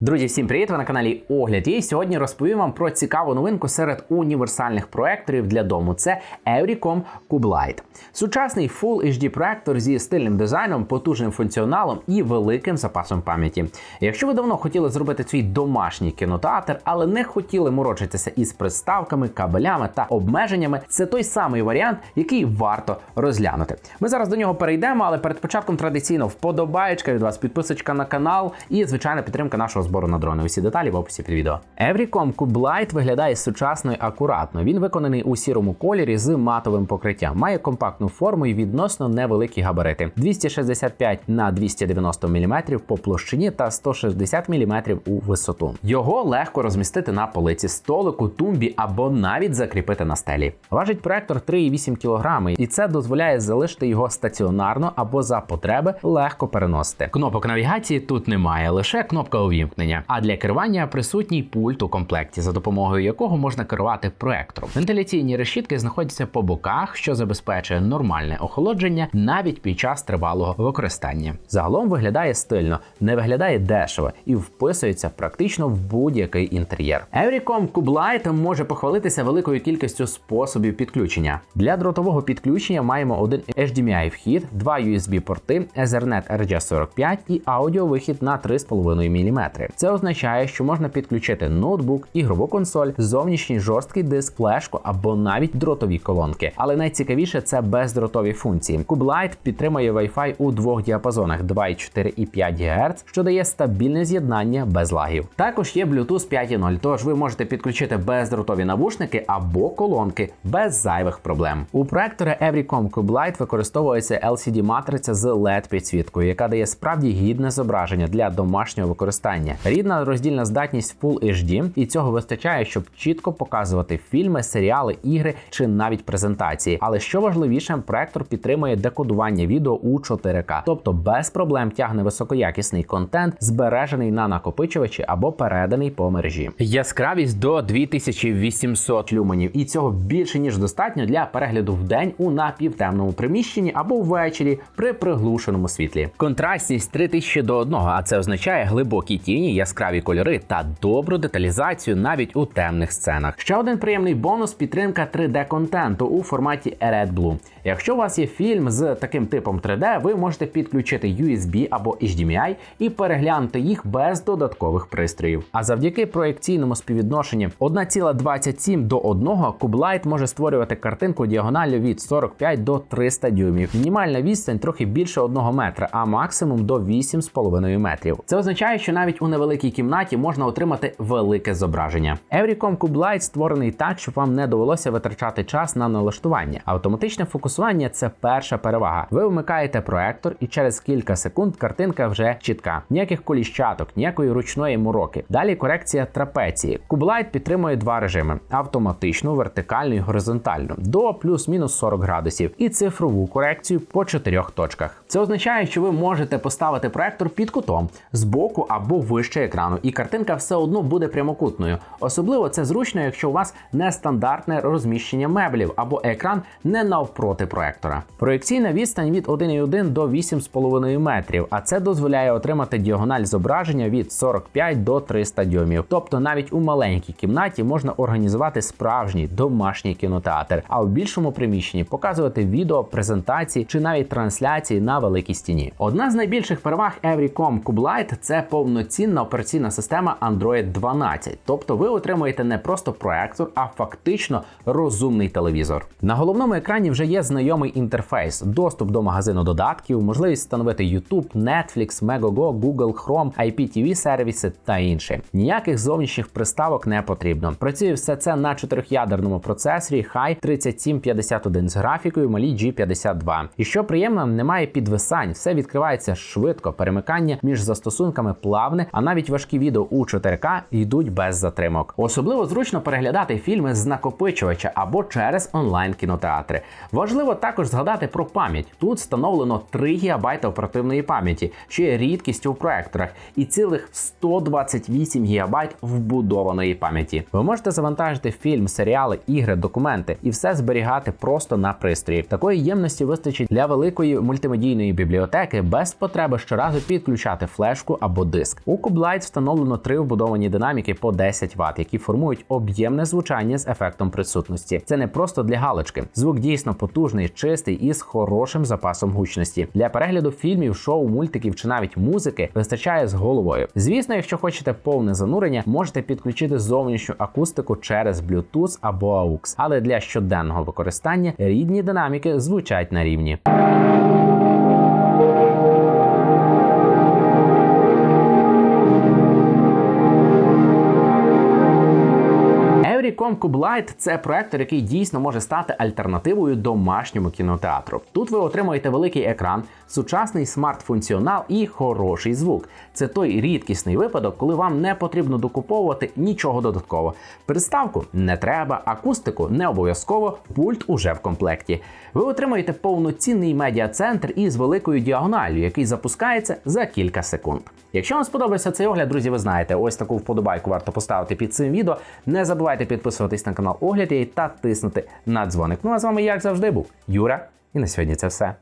Друзі, всім привіт! Ви на каналі Огляд. І сьогодні розповім вам про цікаву новинку серед універсальних проекторів для дому. Це Cube Light. Сучасний Full HD проектор зі стильним дизайном, потужним функціоналом і великим запасом пам'яті. Якщо ви давно хотіли зробити свій домашній кінотеатр, але не хотіли морочитися із приставками, кабелями та обмеженнями, це той самий варіант, який варто розглянути. Ми зараз до нього перейдемо, але перед початком традиційно вподобаєчка від вас, підписочка на канал і звичайна підтримка нашого збору на дрони. Усі деталі в описі під відео. Evericom Cube Light виглядає сучасно і акуратно. Він виконаний у сірому кольорі з матовим покриттям. Має компактну форму і відносно невеликі габарити: 265 на 290 мм по площині та 160 мм у висоту. Його легко розмістити на полиці столику, тумбі або навіть закріпити на стелі. Важить проектор 3,8 кг, і це дозволяє залишити його стаціонарно або за потреби легко переносити. Кнопок навігації тут немає, лише кнопка увімкнення. А для керування присутній пульт у комплекті, за допомогою якого можна керувати проектором. Вентиляційні решітки знаходяться по боках, що забезпечує нормальне охолодження навіть під час тривалого використання. Загалом виглядає стильно, не виглядає дешево і вписується практично в будь-який інтер'єр. Cube Light може похвалитися великою кількістю способів підключення. Для дротового підключення маємо один HDMI вхід, два USB порти, Ethernet RJ45 і аудіовихід на 3,5 мм. Це означає, що можна підключити ноутбук, ігрову консоль, зовнішній жорсткий диск, флешку або навіть дротові колонки. Але найцікавіше це бездротові функції. Light підтримує Wi-Fi у двох діапазонах 2,4 і 5 ГГц, що дає стабільне з'єднання без лагів. Також є Bluetooth 5.0, тож ви можете підключити бездротові навушники або колонки без зайвих проблем. У проектора Cube Light використовується LCD матриця з LED підсвіткою, яка дає справді гідне зображення для домашнього використання. Рідна роздільна здатність Full HD, і цього вистачає, щоб чітко показувати фільми, серіали, ігри чи навіть презентації. Але що важливіше, проектор підтримує декодування відео у 4К, тобто без проблем тягне високоякісний контент, збережений на накопичувачі або переданий по мережі. Яскравість до 2800 люменів, і цього більше ніж достатньо для перегляду в день у напівтемному приміщенні або ввечері при приглушеному світлі. Контрастність 3000 до 1, а це означає глибокі тіні, яскраві кольори та добру деталізацію навіть у темних сценах. Ще один приємний бонус підтримка 3D-контенту у форматі Red Blue. Якщо у вас є фільм з таким типом 3D, ви можете підключити USB або HDMI і переглянути їх без додаткових пристроїв. А завдяки проекційному співвідношенню 1,27 до 1 Cube Light може створювати картинку діагоналлю від 45 до 300 дюймів. Мінімальна відстань трохи більше 1 метра, а максимум до 8,5 метрів. Це означає, що навіть у невеликій кімнаті можна отримати велике зображення. Cube Light створений так, щоб вам не довелося витрачати час на налаштування. Автоматичне фокусування це перша перевага. Ви вмикаєте проектор, і через кілька секунд картинка вже чітка. Ніяких коліщаток, ніякої ручної мороки. Далі корекція трапеції. Light підтримує два режими: автоматичну, вертикальну і горизонтальну до плюс-мінус 40 градусів, і цифрову корекцію по чотирьох точках. Це означає, що ви можете поставити проектор під кутом збоку або вище екрану, і картинка все одно буде прямокутною. Особливо це зручно, якщо у вас нестандартне розміщення меблів або екран не навпроти проектора. Проекційна відстань від 1,1 до 8,5 метрів, а це дозволяє отримати діагональ зображення від 45 до 300 дюймів. Тобто навіть у маленькій кімнаті можна організувати справжній домашній кінотеатр, а в більшому приміщенні показувати відео, презентації чи навіть трансляції на великій стіні. Одна з найбільших переваг Evericom Cube – це повноцінна операційна система Android 12. Тобто ви отримуєте не просто проектор, а фактично розумний телевізор. На головному екрані вже є знайомий інтерфейс, доступ до магазину додатків, можливість встановити YouTube, Netflix, Megogo, Google Chrome, IPTV сервіси та інше. Ніяких зовнішніх приставок не потрібно. Працює все це на чотирьохядерному процесорі Hi 3751 з графікою малі G52. І що приємно, немає підвисань, все відкривається швидко, перемикання між застосунками плавне, а навіть важкі відео у 4К йдуть без затримок. Особливо зручно переглядати фільми з накопичувача або через онлайн кінотеатри. Важливо Важливо також згадати про пам'ять. Тут встановлено 3 ГБ оперативної пам'яті, що є рідкістю в проекторах, і цілих 128 ГБ вбудованої пам'яті. Ви можете завантажити фільм, серіали, ігри, документи і все зберігати просто на пристрої. Такої ємності вистачить для великої мультимедійної бібліотеки без потреби щоразу підключати флешку або диск. У Кублайт встановлено три вбудовані динаміки по 10 Вт, які формують об'ємне звучання з ефектом присутності. Це не просто для галочки. Звук дійсно потужний, чистий і з хорошим запасом гучності. Для перегляду фільмів, шоу, мультиків чи навіть музики вистачає з головою. Звісно, якщо хочете повне занурення, можете підключити зовнішню акустику через Bluetooth або AUX. Але для щоденного використання рідні динаміки звучать на рівні. Everycom Cube – це проектор, який дійсно може стати альтернативою домашньому кінотеатру. Тут ви отримуєте великий екран, сучасний смарт-функціонал і хороший звук. Це той рідкісний випадок, коли вам не потрібно докуповувати нічого додатково. Приставку не треба, акустику не обов'язково, пульт уже в комплекті. Ви отримаєте повноцінний медіа-центр із великою діагональю, який запускається за кілька секунд. Якщо вам сподобався цей огляд, друзі, ви знаєте, ось таку вподобайку варто поставити під цим відео. Не забувайте підписуватись на канал Огляд та тиснути на дзвоник. Ну а з вами, як завжди, був Юра. І на сьогодні це все.